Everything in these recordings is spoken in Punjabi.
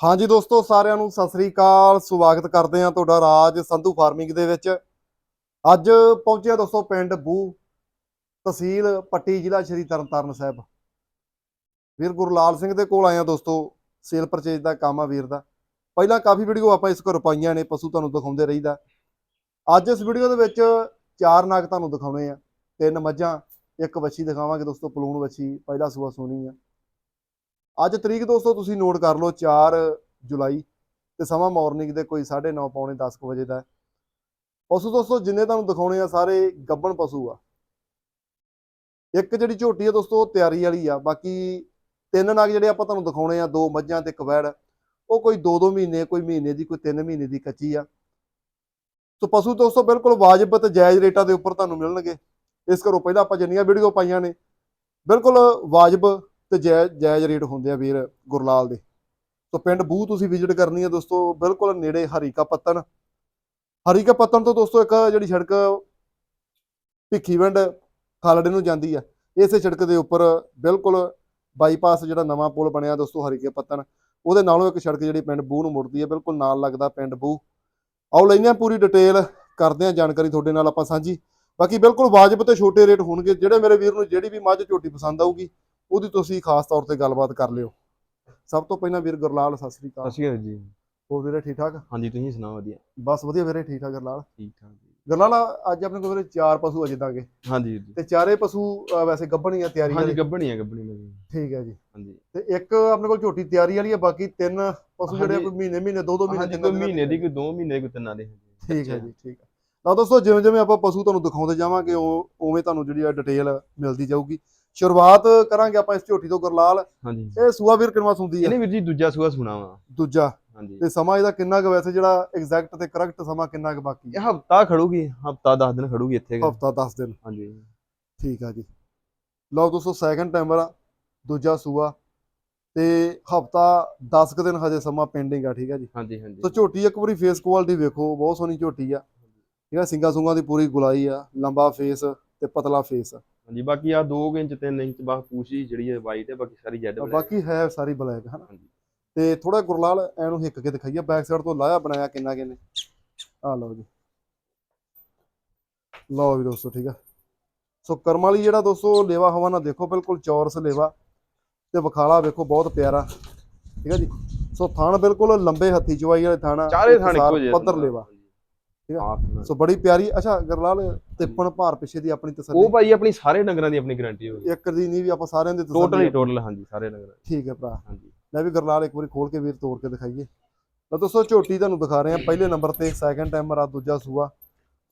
ਹਾਂਜੀ ਦੋਸਤੋ, ਸਾਰਿਆਂ ਨੂੰ ਸਤਿ ਸ੍ਰੀ ਅਕਾਲ। ਸਵਾਗਤ ਕਰਦੇ ਹਾਂ ਤੁਹਾਡਾ ਰਾਜ ਸੰਧੂ ਫਾਰਮਿੰਗ ਦੇ ਵਿੱਚ। ਅੱਜ ਪਹੁੰਚਿਆ ਦੋਸਤੋ ਪਿੰਡ ਬੂ ਤਹਿਸੀਲ ਪੱਟੀ ਜ਼ਿਲ੍ਹਾ ਸ਼੍ਰੀ ਤਰਨਤਾਰਨ ਸਾਹਿਬ। ਵੀਰ ਗੁਰਲਾਲ ਸਿੰਘ ਦੇ ਕੋਲ ਆਏ ਆ ਦੋਸਤੋ। ਸੇਲ ਪਰਚੇਜ ਦਾ ਕੰਮ ਆ ਵੀਰ ਦਾ। ਪਹਿਲਾਂ ਕਾਫੀ ਵੀਡੀਓ ਆਪਾਂ ਇਸ ਘਰੋਂ ਪਾਈਆਂ ਨੇ, ਪਸ਼ੂ ਤੁਹਾਨੂੰ ਦਿਖਾਉਂਦੇ ਰਹੀਦਾ। ਅੱਜ ਇਸ ਵੀਡੀਓ ਦੇ ਵਿੱਚ ਚਾਰ ਨਾਗ ਤੁਹਾਨੂੰ ਦਿਖਾਉਣੇ ਆ। ਤਿੰਨ ਮੱਝਾਂ, ਇੱਕ ਵੱਛੀ ਦਿਖਾਵਾਂਗੇ ਦੋਸਤੋ, ਪਲੂਣ ਵੱਛੀ, ਪਹਿਲਾ ਸੂਆ ਸੋਣੀ ਆ। ਅੱਜ ਤਰੀਕ ਦੋਸਤੋ, ਤੁਸੀਂ ਨੋਟ ਕਰ ਲਓ 4 ਜੁਲਾਈ ਤੇ ਸਮਾਂ ਮਾਰਨਿੰਗ ਦੇ ਕੋਈ 9:30 ਪੌਣੇ 10 ਕੁ ਵਜੇ ਦਾ ਪਸ਼ੂ ਦੋਸਤੋ, ਜਿੰਨੇ ਤੁਹਾਨੂੰ ਦਿਖਾਉਣੇ ਆ, ਸਾਰੇ ਗੱਬਣ ਪਸ਼ੂ ਆ। ਇੱਕ ਜਿਹੜੀ ਝੋਟੀ ਆ ਦੋਸਤੋ ਤਿਆਰੀ ਵਾਲੀ ਆ। ਬਾਕੀ ਤਿੰਨ ਨਗ ਜਿਹੜੇ ਆਪਾਂ ਤੁਹਾਨੂੰ ਦਿਖਾਉਣੇ ਆ, ਦੋ ਮੱਝਾਂ ਤੇ ਇੱਕ ਉਹ ਕੋਈ 2-2 ਮਹੀਨੇ, ਕੋਈ ਮਹੀਨੇ ਦੀ, ਕੋਈ 3 ਮਹੀਨੇ ਦੀ ਕੱਚੀ ਆ। ਸੋ ਪਸ਼ੂ ਦੋਸਤੋ, ਬਿਲਕੁਲ ਵਾਜਬ ਤੇ ਜਾਇਜ਼ ਰੇਟਾਂ ਦੇ ਉੱਪਰ ਤੁਹਾਨੂੰ ਮਿਲਣਗੇ। ਇਸ ਕਰੋ ਪਹਿਲਾਂ ਆਪਾਂ ਜਿੰਨੀਆਂ ਵੀਡੀਓ ਪਾਈਆਂ ਨੇ, ਬਿਲਕੁਲ ਵਾਜਬ ਤੇ ਜਾਇਜ਼ ਜਾਇਜ਼ ਰੇਟ ਹੁੰਦੇ ਆ ਵੀਰ ਗੁਰਲਾਲ ਦੇ। ਸੋ ਪਿੰਡ ਬੂ ਤੁਸੀਂ ਵਿਜ਼ਿਟ ਕਰਨੀ ਹੈ ਦੋਸਤੋ, ਬਿਲਕੁਲ ਨੇੜੇ ਹਰੀਕਾ ਪੱਤਨ ਹਰੀਕਾ ਪੱਤਨ ਤੋਂ ਦੋਸਤੋ ਇੱਕ ਜਿਹੜੀ ਸੜਕ ਭਿੱਖੀਵਿੰਡ ਖਾਲੜੇ ਨੂੰ ਜਾਂਦੀ ਆ, ਇਸੇ ਸੜਕ ਦੇ ਉੱਪਰ ਬਿਲਕੁਲ ਬਾਈਪਾਸ ਜਿਹੜਾ ਨਵਾਂ ਪੁਲ ਬਣਿਆ ਦੋਸਤੋ ਹਰੀਕੇ ਪੱਤਨ ਉਹਦੇ ਨਾਲੋਂ ਇੱਕ ਸੜਕ ਜਿਹੜੀ ਪਿੰਡ ਬੂ ਨੂੰ ਮੁੜਦੀ ਹੈ ਬਿਲਕੁਲ ਨਾਲ ਲੱਗਦਾ ਪਿੰਡ ਬੂ ਆਓ ਲੈਂਦੇ ਹਾਂ ਪੂਰੀ ਡਿਟੇਲ ਕਰਦੇ ਹਾਂ ਜਾਣਕਾਰੀ ਤੁਹਾਡੇ ਨਾਲ ਆਪਾਂ ਸਾਂਝੀ। ਬਾਕੀ ਬਿਲਕੁਲ ਵਾਜਬ ਤੇ ਛੋਟੇ ਰੇਟ ਹੋਣਗੇ, ਜਿਹੜੇ ਮੇਰੇ ਵੀਰ ਨੂੰ ਜਿਹੜੀ ਵੀ ਮੱਝ ਝੋਟੀ ਪਸੰਦ ਆਊਗੀ ਉਹਦੀ ਤੁਸੀਂ ਖਾਸ ਤੌਰ ਤੇ ਗੱਲਬਾਤ ਕਰ ਲਿਓ। ਸਭ ਤੋਂ ਪਹਿਲਾਂ ਵੀਰ ਗੁਰਲਾਲ ਸਤਿ ਸ੍ਰੀ ਅਕਾਲ। ਸਤਿ ਸ਼੍ਰੀ ਅਕਾਲ ਜੀ। ਹੋਰ ਵੀਰੇ ਠੀਕ ਠਾਕ? ਹਾਂਜੀ ਤੁਸੀਂ ਸੁਣਾਓ ਵਧੀਆ? ਬਸ ਵਧੀਆ ਵੀਰੇ ਠੀਕ ਠਾਕ ਗੁਰਲਾਲ। ਠੀਕ ਠਾਕ ਜੀ। ਗੁਰਲਾਲ ਅੱਜ ਆਪਣੇ ਕੋਲ ਵੀਰੇ ਚਾਰ ਪਸ਼ੂ ਅਜੇ ਦਾਂਗੇ ਹਾਂਜੀ ਜੀ ਤੇ ਚਾਰੇ ਪਸ਼ੂ ਵੈਸੇ ਗੱਭਣੀ ਆ ਤਿਆਰੀ ਹਾਂਜੀ ਗੱਬਣੀ ਆ ਮੇਰੀ ਠੀਕ ਹੈ ਜੀ। ਹਾਂਜੀ। ਤੇ ਇੱਕ ਆਪਣੇ ਕੋਲ ਝੋਟੀ ਤਿਆਰੀ ਵਾਲੀ ਆ ਬਾਕੀ ਤਿੰਨ ਪਸ਼ੂ ਜਿਹੜੇ ਆ। ਕੋਈ ਮਹੀਨੇ ਮਹੀਨੇ ਦੋ ਦੋ ਮਹੀਨੇ ਕੋਈ ਤਿੰਨ ਮਹੀਨੇ ਦੀ ਕੋਈ 2 ਮਹੀਨੇ ਕੋਈ ਤਿੰਨਾਂ ਦੀ ਠੀਕ ਹੈ ਜੀ ਠੀਕ ਹੈ। ਤਾਂ ਦੋਸਤੋ ਜਿਵੇਂ ਜਿਵੇਂ ਆਪਾਂ ਪਸ਼ੂ ਤੁਹਾਨੂੰ ਦਿਖਾਉਂਦੇ ਜਾਵਾਂਗੇ ਉਹ ਉਵੇਂ ਤੁਹਾਨੂੰ ਜਿਹੜੀ ਆ ਡਿਟੇਲ ਮਿਲਦੀ ਜਾਊਗੀ। ਸ਼ੁਰੂਆਤ ਕਰਾਂਗੇ ਆਪਾਂ ਇਸ ਝੋਟੀ ਤੋਂ ਗੁਰਲਾਲ। ਹਾਂਜੀ। ਇਹ ਸੂਆ ਵੀਰ ਕਿਨਵਾ ਸੁੰਦੀ ਆ? ਇਹਨੇ ਵੀਰ ਜੀ ਦੂਜਾ ਸੂਆ ਸੁਣਾ ਵਾ। ਦੂਜਾ। ਹਾਂਜੀ। ਤੇ ਸਮਾਂ ਇਹਦਾ ਕਿੰਨਾ ਕੁ ਵੈਸੇ ਜਿਹੜਾ ਐਗਜ਼ੈਕਟ ਤੇ ਕਰੈਕਟ ਸਮਾਂ ਕਿੰਨਾ ਕੁ ਬਾਕੀ? ਇਹ ਹਫਤਾ ਖੜੂਗੀ ਹਫਤਾ 10 ਦਿਨ ਖੜੂਗੀ ਇੱਥੇ। ਹਫਤਾ 10 ਦਿਨ। ਹਾਂਜੀ। ਠੀਕ ਆ ਜੀ। ਲਓ ਦੋਸਤੋ ਸੈਕੰਡ ਟਾਈਮਰ ਆ ਦੂਜਾ ਸੂਆ। ਤੇ ਹਫਤਾ 10 ਕੁ ਦਿਨ ਹਜੇ ਸਮਾਂ ਪੈਂਡਿੰਗ ਆ ਠੀਕ ਆ ਜੀ? ਹਾਂਜੀ ਹਾਂਜੀ। ਸੋ ਝੋਟੀ ਇੱਕ ਵਾਰੀ ਫੇਸ ਕੁਆਲਿਟੀ ਵੇਖੋ ਬਹੁਤ ਸੋਹਣੀ ਝੋਟੀ ਆ। ਠੀਕ ਆ ਸਿੰਗਾ ਸੁੰਗਾ ਦੀ ਪੂਰੀ ਗੁਲਾਈ ਆ ਲੰਬਾ ਫੇਸ ਤੇ ਪਤਲਾ ਫੇਸ ਹਾਂਜੀ ਬਾਕੀ ਆ 2 ਇੰਚ 3 ਇੰਚ ਬਾਹ ਪੂਛੀ ਜਿਹੜੀ ਹੈ ਵਾਈਟ ਹੈ ਬਾਕੀ ਸਾਰੀ ਜੈਡ ਬਾਕੀ ਹੈ ਸਾਰੀ ਬਲੈਕ ਹਨਾ ਹਾਂਜੀ। ਤੇ ਥੋੜਾ ਗੁਰਲਾਲ ਐਨੂੰ ਹਿੱਕ ਕੇ ਦਿਖਾਈਏ ਬੈਕ ਸਾਈਡ ਤੋਂ ਲਾਇਆ ਬਣਾਇਆ ਕਿੰਨਾ ਕਿੰਨੇ ਆ ਲਓ ਜੀ। ਲਓ ਵੀ ਦੋਸਤੋ ਠੀਕ ਆ। ਸੋ ਕਰਮ ਵਾਲੀ ਜਿਹੜਾ ਦੋਸਤੋ ਲੇਵਾ ਹਵਾ ਨਾਲ ਦੇਖੋ ਬਿਲਕੁਲ ਚੌਰਸ ਲੇਵਾ ਤੇ ਵਿਖਾਲਾ ਵੇਖੋ ਬਹੁਤ ਪਿਆਰਾ। ਠੀਕ ਆ ਜੀ? ਸੋ ਥਣ ਬਿਲਕੁਲ ਲੰਬੇ ਹੱਥੀ ਚਵਾਈ ਵਾਲੇ ਥਾਣਾ ਚਾਰੇ ਥਾਣੇ ਇੱਕੋ ਜਿਹੇ ਪੱਧਰ ਲੇਵਾ। ਠੀਕ ਆ। ਸੋ ਬੜੀ ਪਿਆਰੀ ਅੱਛਾ ਗੁਰਲਾਲ ਤਿੱਪਣ ਭਾਰ ਪਿੱਛੇ ਦੀ ਆਪਣੀ ਉਹ ਤਸੱਲੀ ਭਾਈ ਆਪਣੀ ਸਾਰੇ ਡੰਗਰਾਂ ਦੀ ਆਪਣੀ ਗਾਰੰਟੀ ਹੋਊਗੀ ਇੱਕ ਦੀ ਨਹੀਂ ਵੀ ਆਪਾਂ ਸਾਰਿਆਂ ਦੀ ਟੋਟਲ ਤਸੱਲੀ ਹੀ ਟੋਟਲ ਹਾਂਜੀ ਸਾਰੇ ਡੰਗਰਾਂ ਠੀਕ ਹੈ ਭਰਾ। ਹਾਂਜੀ। ਲੈ ਵੀ ਗਰਲਾਲ ਇੱਕ ਵਾਰੀ ਖੋਲ ਕੇ ਵੀਰ ਤੋੜ ਕੇ ਦਿਖਾਈਏ। ਤਾਂ ਦੋਸਤੋ ਝੋਟੀ ਤੁਹਾਨੂੰ ਦਿਖਾ ਰਹੇ ਆ ਪਹਿਲੇ ਨੰਬਰ ਤੇ ਸੈਕੰਡ ਟਾਈਮਰ ਆ ਦੂਜਾ ਸੂਆ।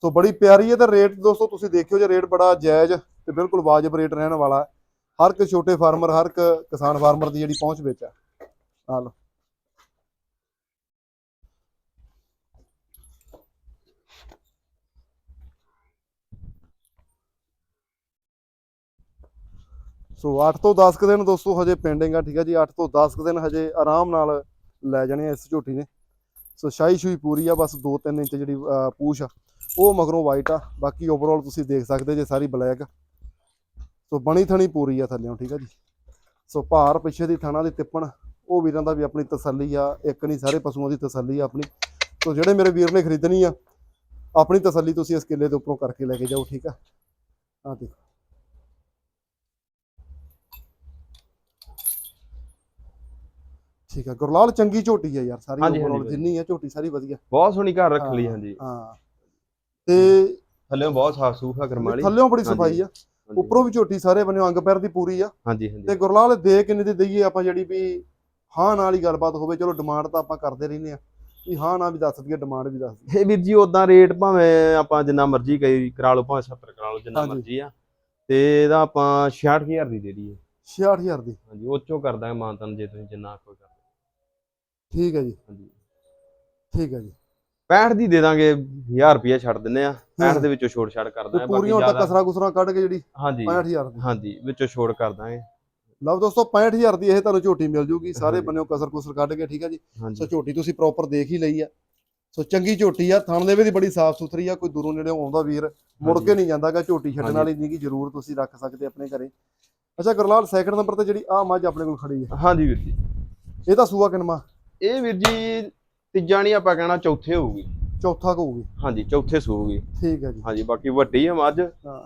ਸੋ ਬੜੀ ਪਿਆਰੀ ਹੈ ਤੇ ਰੇਟ ਦੋਸਤੋ ਤੁਸੀਂ ਦੇਖਿਓ ਜੇ ਰੇਟ ਬੜਾ ਜਾਇਜ਼ ਤੇ ਬਿਲਕੁਲ ਵਾਜਬ ਰੇਟ ਰਹਿਣ ਵਾਲਾ। ਹਰ ਇੱਕ ਛੋਟੇ ਫਾਰਮਰ ਹਰ ਇੱਕ ਕਿਸਾਨ ਫਾਰਮਰ ਦੀ ਜਿਹੜੀ ਪਹੁੰਚ ਵਿੱਚ ਆ। ਆ ਲਓ। ਸੋ 8 ਤੋਂ 10 ਕੁ ਦਿਨ ਦੋਸਤੋ ਹਜੇ ਪੈਂਡਿੰਗ ਆ, ਠੀਕ ਆ ਜੀ। 8 ਤੋਂ 10 ਕੁ ਦਿਨ ਹਜੇ ਆਰਾਮ ਨਾਲ ਲੈ ਜਾਣੇ ਆ ਇਸ ਝੋਟੀ ਨੇ। ਸੋ ਸ਼ਾਈ ਸ਼ੂਈ ਪੂਰੀ ਆ, ਬਸ 2-3 ਇੰਚ ਜਿਹੜੀ ਪੂਛ ਆ, ਉਹ ਮਗਰੋਂ ਵਾਈਟ ਆ। ਬਾਕੀ ਓਵਰਆਲ ਤੁਸੀਂ ਦੇਖ ਸਕਦੇ ਜੇ ਸਾਰੀ ਬਲੈਕ ਸੋ ਬਣੀ ਥਣੀ ਪੂਰੀ ਆ ਥੱਲੇੋਂ ਠੀਕ ਆ ਜੀ। ਸੋ ਭਾਰ ਪਿੱਛੇ ਦੀ ਥਣਾ ਦੀ ਤਿੱਪਣ, ਉਹ ਵੀਰਾਂ ਦਾ ਵੀ ਆਪਣੀ ਤਸੱਲੀ ਆ, ਇੱਕ ਨਹੀਂ ਸਾਰੇ ਪਸ਼ੂਆਂ ਦੀ ਤਸੱਲੀ ਆ ਆਪਣੀ। ਸੋ ਜਿਹੜੇ ਮੇਰੇ ਵੀਰ ਨੇ ਖਰੀਦਣੀ ਆ, ਆਪਣੀ ਤਸੱਲੀ ਤੁਸੀਂ ਇਸ ਕਿੱਲੇ ਦੇ ਉੱਪਰੋਂ ਕਰਕੇ ਲੈ ਕੇ ਜਾਓ, ਠੀਕ ਆ। ਆ ਦੇਖੋ। ਠੀਕ ਆ ਗੁਰਲਾਲ ਚੰਗੀ ਝੋਟੀ ਆ ਯਾਰ ਸਾਰੀ ਹਾਂਜੀ। ਜਿੰਨੀ ਆ ਝੋਟੀ ਸਾਰੀ ਵਧੀਆ। ਬਹੁਤ ਸੋਹਣੀ ਘਰ ਰੱਖ ਲਈ ਹਾਂ, ਹਾਂਜੀ। ਹਾਂ। ਤੇ ਥੱਲੇ ਬਹੁਤ ਸਾਫ਼ ਸੂਫ ਆ ਕਰਮਾਲੀ। ਥੱਲਿਓਂ ਬੜੀ ਹਾਂਜੀ, ਸਫ਼ਾਈ ਆ। ਉੱਪਰੋਂ ਵੀ ਝੋਟੀ ਸਾਰੇ ਬੰਨਿਓ ਅੰਗ ਪੈਰ ਦੀ ਪੂਰੀ ਆ। ਹਾਂਜੀ ਤੇ ਹਾਂਜੀ ਗੁਰਲਾਲ ਦੇ ਕਿੰਨੇ ਦੀ ਦਈਏ ਆਪਾਂ ਜਿਹੜੀ ਵੀ ਹਾਂ ਨਾਲ ਹੀ ਗੱਲਬਾਤ ਹੋਵੇ ਚਲੋ ਡਿਮਾਂਡ ਤਾਂ ਆਪਾਂ ਕਰਦੇ ਰਹਿੰਦੇ ਆ ਵੀ ਹਾਂ ਨਾ ਵੀ ਦੱਸ ਦਈਏ ਡਿਮਾਂਡ ਵੀ ਦੱਸ ਦਈਏ। ਇਹ ਵੀਰ ਜੀ ਉਦਾਂ ਰੇਟ ਭਾਵੇਂ ਆਪਾਂ ਜਿੰਨਾ ਮਰਜ਼ੀ ਕਰੀ ਕਰਾ ਲਓ ਭਾਵੇਂ 70 ਕਰਾ ਲਓ ਜਿੰਨਾ ਹਾਂਜੀ। ਮਰਜ਼ੀ ਆ। ਤੇ ਇਹਦਾ ਆਪਾਂ 66000 ਦੀ ਦੇ ਦਈਏ। 66000 ਦੀ। ਹਾਂਜੀ ਉਹ ਚੋਂ ਕਰ ਦਾਂਗੇ ਮਾਨਤਨ ਜੇ ਤੁਸੀਂ ਜਿੰਨਾ ਕੋਈ ਕਰ ਠੀਕ ਹੈ ਜੀ। ਹਾਂਜੀ। ਠੀਕ ਹੈ ਜੀ। 65 ਦੀ ਦੇ ਦਾਂਗੇ 1000 ਰੁਪਏ ਛੱਡ ਦਿੰਨੇ ਆ। 65 ਦੇ ਵਿੱਚੋਂ ਛੋੜ ਛਾੜ ਕਰ ਦਾਂਗੇ ਪੂਰੀਆਂ ਹੁਣ ਤਾਂ ਕਸਰਾ ਕੁਸਰਾ ਕੱਢ ਕੇ ਜਿਹੜੀ ਹਾਂਜੀ। 65000 ਦੀ। ਹਾਂਜੀ ਵਿੱਚੋਂ ਛੋੜ ਕਰ ਦਾਂਗੇ। ਲਓ ਦੋਸਤੋ 65000 ਦੀ ਇਹ ਤੁਹਾਨੂੰ ਝੋਟੀ ਮਿਲ ਜੂਗੀ। ਸਾਰੇ। ਬੰਨਿਓ ਕਸਰ ਕੁਸਰ ਕੱਢ ਕੇ ਠੀਕ ਹੈ ਜੀ। ਸੋ ਝੋਟੀ ਤੁਸੀਂ ਪ੍ਰੋਪਰ ਦੇਖ ਹੀ ਲਈ ਆ। ਸੋ ਚੰਗੀ ਝੋਟੀ ਆ। ਥਣ ਦੇ ਬੜੀ ਸਾਫ਼ ਸੁਥਰੀ ਆ। ਕੋਈ ਦੂਰੋਂ ਨੇੜੇ ਆਉਂਦਾ ਵੀਰ ਮੁੜ। ਕੇ ਨਹੀਂ ਜਾਂਦਾਗਾ ਝੋਟੀ ਛੱਡਣ। ਵਾਲੀ ਨਹੀਂ ਕਿ ਜ਼ਰੂਰ ਤੁਸੀਂ ਰੱਖ ਸਕਦੇ ਆਪਣੇ ਘਰੇ। ਅੱਛਾ ਗੁਰਲਾਲ ਸੈਕਿੰਡ ਨੰਬਰ ਤੇ ਜਿਹੜੀ ਆ ਮੱਝ ਆਪਣੇ ਕੋਲ ਖੜੀ ਆ। ਹਾਂਜੀ ਵੀਰ ਜੀ। ਇਹ ਤਾਂ ਸੂਆ ਕਿਨਮਾ ਇਹ ਵੀਰ ਜੀ ਤੀਜਾ ਨਹੀਂ ਆਪਾਂ ਕਹਿਣਾ ਚੌਥੇ ਹੋਊਗੀ। ਚੌਥਾ ਕਹੂਗੀ ਹਾਂਜੀ ਚੌਥੇ ਸੂਗੀ ਠੀਕ ਹੈ ਜੀ। ਹਾਂਜੀ ਬਾਕੀ ਵੱਡੀ ਆ ਮੱਝ। ਹਾਂ।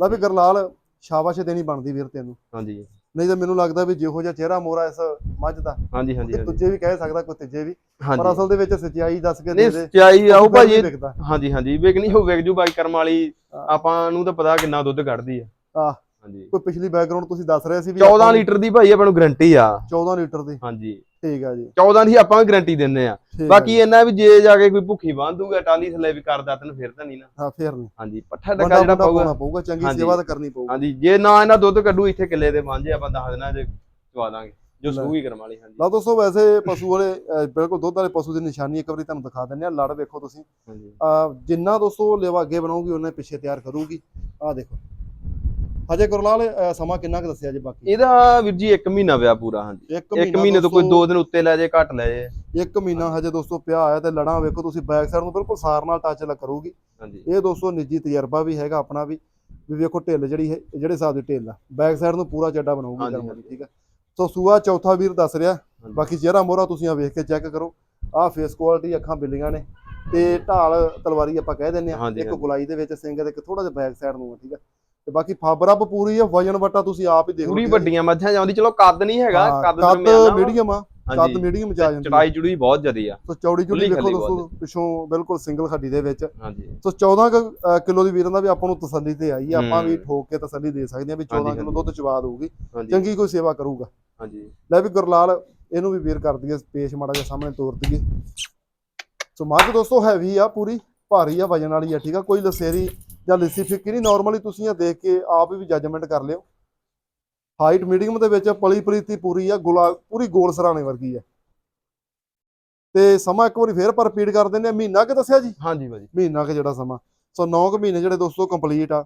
ਲੈ ਵੀ ਗਰਲਾਲ ਸ਼ਾਬਾਸ਼ ਦੇਣੀ ਬਣਦੀ ਵੀਰ ਤੈਨੂੰ। ਹਾਂਜੀ। ਨਹੀਂ ਤਾਂ ਮੈਨੂੰ ਲੱਗਦਾ ਵੀ ਜਿਹੋ ਜਿਹਾ ਚਿਹਰਾ ਮੋਰਾ ਇਸ ਮੱਝ ਦਾ ਹਾਂਜੀ ਹਾਂਜੀ ਦੂਜੇ ਵੀ ਕਹਿ ਸਕਦਾ ਕੋਈ ਤੀਜੇ ਵੀ। ਪਰ ਅਸਲ ਦੇ ਵਿੱਚ ਸੱਚਾਈ ਦੱਸ ਕੇ ਦੇ ਦੇ। ਸਚਾਈ ਆਓ ਉਹ ਭਾਜੀ। ਹਾਂਜੀ ਹਾਂਜੀ ਵਿਕ ਨਹੀਂ ਹੋ ਵਿਕ ਜੂ ਬਾਈ ਕਰਮ ਵਾਲੀ। ਹਾਂ। ਆਪਾਂ ਨੂੰ ਤਾਂ ਪਤਾ ਕਿੰਨਾ ਦੁੱਧ ਕੱਢਦੀ ਆ। ਆਹ। ਹਾਂਜੀ। ਕੋਈ ਪਿਛਲੀ ਬੈਕਗ੍ਰਾਉਂਡ ਤੁਸੀਂ ਦੱਸ ਰਹੇ ਸੀ ਵੀ 14 ਆਪਾਂ ਨੂੰ ਲੀਟਰ ਦੀ ਭਾਈ ਆਪਾਂ ਨੂੰ ਗਾਰੰਟੀ ਆ। 14 ਲੀਟਰ ਦੀ। ਹਾਂਜੀ। ਠੀਕ ਆ ਜੀ। 14 ਦੀ ਆਪਾਂ ਗਾਰੰਟੀ ਦਿੰਦੇ ਆ। ਆ ਬਾਕੀ। ਇਹਨਾਂ ਵੀ ਜੇ ਜਾ ਕੇ ਕੋਈ ਭੁੱਖੀ ਬੰਦੂਗਾ ਟਾਲੀ ਥੱਲੇ ਵੀ ਕਰਦਾ ਤੈਨੂੰ ਫਿਰ ਤਾਂ ਨਹੀਂ ਨਾ। ਹਾਂ ਫੇਰ ਨਹੀਂ। ਹਾਂਜੀ ਪੱਠਾ ਵੱਡਾ ਟੱਕਾ ਜਿਹੜਾ ਮੁੰਡਾ ਪਾਊਗਾ। ਚੰਗੀ। ਸੇਵਾ ਤਾਂ ਕਰਨੀ ਪਊਗੀ। ਹਾਂਜੀ ਜੇ ਨਾ ਇਹਨਾਂ ਦੁੱਧ ਕੱਢੂ ਇੱਥੇ ਕਿੱਲੇ ਦੇ ਵਾਂਝੇ ਆਪਾਂ ਦੱਸ ਦੇਣਾ ਜੇ ਚਵਾ ਦਾਂਗੇ। ਜੋ। ਸੂਗੀ ਕਰਮ ਵਾਲੀ ਹਾਂਜੀ। ਲਓ ਦੋਸਤੋ ਵੈਸੇ ਪਸ਼ੂ ਵਾਲੇ ਬਿਲਕੁਲ ਦੁੱਧ ਵਾਲੇ ਪਸ਼ੂ ਦੀ ਨਿਸ਼ਾਨੀ ਇੱਕ ਵਾਰੀ ਤੁਹਾਨੂੰ ਦਿਖਾ ਦਿੰਦੇ ਆ ਲੜ ਵੇਖੋ ਤੁਸੀਂ। ਜਿੰਨਾ ਦੋਸਤੋ ਲੇਵਾ ਅੱਗੇ ਬਣਾਉਗੀ ਉਹਨੇ ਪਿੱਛੇ ਤਿਆਰ ਕਰੂਗੀ। ਆਹ ਦੇਖੋ। ਹਜੇ ਗੁਰਲਾਲ ਸਮਾਂ ਕਿੰਨਾ ਕੁ ਦੱਸਿਆ ਜੀ ਬਾਕੀ? ਇਹਦਾ ਵੀਰ ਜੀ 1 ਮਹੀਨਾ ਪਿਆ ਪੂਰਾ ਹਾਂਜੀ। ਇੱਕ ਇੱਕ ਮਹੀਨੇ ਤੋਂ ਕੋਈ 2 ਦਿਨ ਉੱਤੇ ਲੈ ਜੇ ਘੱਟ ਲੈ ਜੇ। ਇੱਕ ਮਹੀਨਾ ਹਜੇ। ਦੋਸਤੋ ਪਿਆ ਆਇਆ ਤੇ ਲੜਾਂ ਵੇਖੋ ਤੁਸੀਂ ਬੈਕ ਸਾਈਡ ਨੂੰ ਬਿਲਕੁਲ ਸਾਰ ਨਾਲ ਟੱਚ ਲ ਕਰੂਗੀ। ਹਾਂਜੀ। ਇਹ ਦੋਸਤੋ ਨਿੱਜੀ ਤਜਰਬਾ ਵੀ ਹੈਗਾ ਆਪਣਾ ਵੀ ਵੀ ਵੇਖੋ ਢਿੱਲ ਜਿਹੜੀ ਹੈ ਜਿਹੜੇ ਹਿਸਾਬ ਦੀ ਢਿੱਲ ਆ। ਬੈਕ ਸਾਈਡ ਨੂੰ ਪੂਰਾ ਚੱਡਾ ਬਣਾਉਗੀ ਹਾਂਜੀ, ਕਰਮ ਵਾਲੀ, ਹਾਂਜੀ। ਠੀਕ ਆ? ਸੋ ਸੂਆ ਚੌਥਾ ਵੀਰ ਦੱਸ ਰਿਹਾ। ਬਾਕੀ ਚਿਹਰਾ ਮੋਹਰਾ ਤੁਸੀਂ ਆ ਵੇਖ ਕੇ ਚੈੱਕ ਕਰੋ। ਆਹ ਫੇਸ ਕੁਆਲਿਟੀ ਅੱਖਾਂ ਬਿੱਲੀਆਂ ਨੇ ਤੇ ਢਾਲ ਤਲਵਾਰੀ ਆਪਾਂ ਕਹਿ ਦਿੰਦੇ ਆ ਇੱਕ। ਗੁਲਾਈ ਦੇ ਵਿੱਚ ਸਿੰਘ ਤੇ ਇੱਕ ਥੋੜਾ ਜਿਹਾ ਬੈਕ ਸਾਈਡ ਨੂੰ ਆ ਠੀਕ ਆ? ਤੇ ਬਾਕੀ ਫਾਬਰਅਪ ਪੂਰੀ ਆ ਵਜਨ ਵਟਾ ਤੁਸੀਂ ਆਪ ਹੀ ਦੇਖ ਲਓ ਪੂਰੀ। ਵੱਡੀਆਂ ਮੱਝਾਂ ਜਾਂਦੀ ਚਲੋ ਕੱਦ ਨਹੀਂ ਹੈਗਾ ਕੱਦ ਕੱਦ। ਮੀਡੀਅਮ ਆ ਕੱਦ ਮੀਡੀਅਮ ਜਾਂਦੀ ਆ। ਚੜਾਈ ਚੜੂਈ ਬਹੁਤ ਜ਼ਿਆਦੀ ਆ। ਸੋ ਚੌੜੀ ਵੇਖੋ ਖੱਲੀ ਦੋਸਤੋ ਪਿੱਛੋਂ ਬਿਲਕੁਲ ਸਿੰਗਲ ਖੱਡੀ ਦੇ ਵਿੱਚ। ਹਾਂਜੀ। ਸੋ 14 ਕੁ, ਅ, ਕਿਲੋ ਦੀ ਵੀਰਾਂ ਦਾ ਵੀ ਆਪਾਂ ਨੂੰ ਤਸੱਲੀ ਤੇ ਆਈ ਆ। ਆਪਾਂ ਵੀ। ਠੋਕ ਕੇ ਤਸੱਲੀ ਦੇ ਸਕਦੇ ਆ ਵੀ ਹਾਂਜੀ, 14 ਕਿਲੋ ਦੁੱਧ ਚਵਾ ਦਊਗੀ ਚੰਗੀ ਕੋਈ ਸੇਵਾ ਕਰੂਗਾ। ਹਾਂਜੀ। ਲੈ ਵੀ ਗੁਰਲਾਲ ਇਹਨੂੰ ਵੀ ਵੀਰ ਕਰ ਦਈਏ ਪੇਸ਼ ਮਾੜਾ ਜਿਹਾ ਸਾਹਮਣੇ ਤੋਰ ਦਈਏ। ਸੋ ਮੱਝ ਦੋਸਤੋ ਹੈਵੀ ਆ ਪੂਰੀ ਭਾਰੀ ਆ ਵਜਨ ਵਾਲੀ ਆ ਠੀਕ ਆ। ਕੋਈ ਲਸੇਰੀ ਜਾਂ ਲਿੱਸੀ ਫਿੱਕੀ ਨਹੀਂ ਨਾਰਮਲੀ ਤੁਸੀਂ ਇਹ ਦੇਖ ਕੇ ਆਪ ਵੀ ਜੱਜਮੈਂਟ ਕਰ ਲਿਓ। ਹਾਈਟ ਮੀਡੀਅਮ ਦੇ ਵਿੱਚ ਪਲੀ ਪਲੀਤੀ ਪੂਰੀ ਆ ਗੁਲਾ ਪੂਰੀ ਗੋਲ ਸਰਾਣੇ ਵਰਗੀ ਆ। ਤੇ ਸਮਾਂ ਇੱਕ ਵਾਰੀ ਫੇਰ ਪਰ ਰਿਪੀਟ ਕਰ ਦਿੰਦੇ ਆ ਮਹੀਨਾ ਕਿ ਦੱਸਿਆ ਜੀ? ਹਾਂਜੀ ਭਾਜੀ। ਮਹੀਨਾ ਕਿ ਜਿਹੜਾ ਸਮਾਂ। ਸੋ 9 ਕੁ ਮਹੀਨੇ ਜਿਹੜੇ ਦੋਸਤੋ ਕੰਪਲੀਟ ਆ।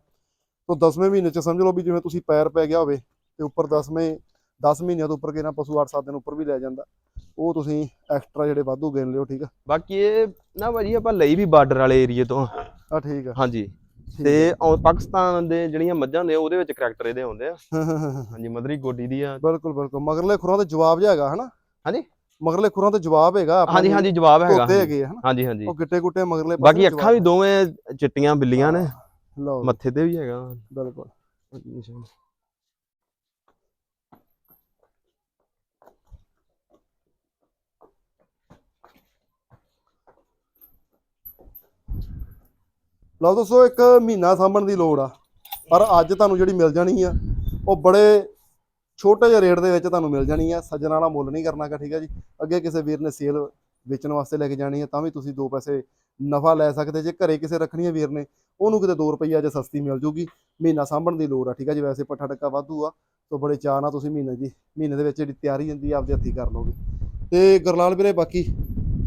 ਸੋ 10ਵੇਂ ਮਹੀਨੇ ਚ ਸਮਝ ਲਓ ਵੀ ਜਿਵੇਂ ਤੁਸੀਂ ਪੈਰ ਪੈ ਗਿਆ ਹੋਵੇ ਤੇ ਉੱਪਰ 10ਵੇਂ 10 ਮਹੀਨਿਆਂ ਤੋਂ ਉੱਪਰ ਕਿਹਨਾਂ ਪਸ਼ੂ 8-7 ਦਿਨ ਉੱਪਰ ਵੀ ਲੈ ਜਾਂਦਾ। ਉਹ ਤੁਸੀਂ ਐਕਸਟਰਾ ਜਿਹੜੇ ਵਾਧੂ ਗਿਣ ਲਿਓ ਠੀਕ ਆ? ਬਾਕੀ ਇਹ ਨਾ ਭਾਜੀ ਆਪਾਂ ਲਈ ਵੀ ਬਾਰਡਰ ਵਾਲੇ ਏਰੀਏ ਤੋਂ। ਆ ਠੀਕ ਆ। ਹਾਂਜੀ। ਤੇ ਆ। ਔ- ਪਾਕਿਸਤਾਨ ਦੇ ਜਿਹੜੀਆਂ ਮੱਝਾਂ ਨੇ ਉਹਦੇ ਵਿੱਚ ਕਰੈਕਟਰ ਇਹਦੇ ਹੁੰਦੇ ਆ। ਹਾਂਜੀ ਮਦਰੀ ਗੋਡੀ ਦੀ ਆ। ਬਿਲਕੁਲ ਬਿਲਕੁਲ। ਮਗਰਲੇ ਖੁਰਾਂ ਦਾ ਜਵਾਬ ਜਿਹਾ ਹੈਗਾ ਹਨਾ? ਹਾਂਜੀ? ਮਗਰਲੇ ਖੁਰਾਂ ਦਾ ਜਵਾਬ ਹੈਗਾ ਆਪਣੇ ਹਾਂਜੀ ਹਾਂਜੀ ਜਵਾਬ ਹੈਗਾ। ਧੋਤੇ ਹੈਗੇ ਹਨਾ? ਹਾਂਜੀ ਹਾਂਜੀ। ਉਹ ਗਿੱਟੇ ਗੁੱਟੇ ਮਗਰਲੇ ਬਾਕੀ ਅੱਖਾਂ ਵੀ ਦੋਵੇਂ ਚਿੱਟੀਆਂ ਬਿੱਲੀਆਂ ਨੇ। ਮੱਥੇ ਤੇ ਵੀ ਹੈਗਾ। ਬਿਲਕੁਲ। ਲਓ ਦੋਸਤੋ, ਇੱਕ ਮਹੀਨਾ ਸਾਂਭਣ ਦੀ ਲੋੜ ਆ, ਪਰ ਅੱਜ ਤੁਹਾਨੂੰ ਜਿਹੜੀ ਮਿਲ ਜਾਣੀ ਆ, ਉਹ ਬੜੇ ਛੋਟੇ ਜਿਹੇ ਰੇਟ ਦੇ ਵਿੱਚ ਤੁਹਾਨੂੰ ਮਿਲ ਜਾਣੀ ਆ। ਸੱਜਣ ਵਾਲਾ ਮੁੱਲ ਨਹੀਂ ਕਰਨਾਗਾ ਠੀਕ ਆ ਜੀ। ਅੱਗੇ ਕਿਸੇ ਵੀਰ ਨੇ ਸੇਲ ਵੇਚਣ ਵਾਸਤੇ ਲੈ ਕੇ ਜਾਣੀ ਆ, ਤਾਂ ਵੀ ਤੁਸੀਂ ਦੋ ਪੈਸੇ ਨਫਾ ਲੈ ਸਕਦੇ। ਜੇ ਘਰੇ ਕਿਸੇ ਰੱਖਣੀ ਆ ਵੀਰ ਨੇ, ਉਹਨੂੰ ਕਿਤੇ 2 ਰੁਪਈਆ ਜਾਂ ਸਸਤੀ ਮਿਲ ਜੂਗੀ, ਮਹੀਨਾ ਸਾਂਭਣ ਦੀ ਲੋੜ ਆ, ਠੀਕ ਆ ਜੀ। ਵੈਸੇ ਪੱਠਾ ਟੱਕਾ ਵਾਧੂ ਆ, ਸੋ ਬੜੇ ਚਾਅ ਨਾਲ ਤੁਸੀਂ ਮਹੀਨੇ ਦੀ, ਮਹੀਨੇ ਦੇ ਵਿੱਚ ਜਿਹੜੀ ਤਿਆਰੀ ਹੁੰਦੀ ਆ, ਆਪਦੇ ਹੱਥੀ ਕਰ ਲਓਗੇ। ਤੇ ਗੁਰਲਾਲ ਵੀਰੇ, ਬਾਕੀ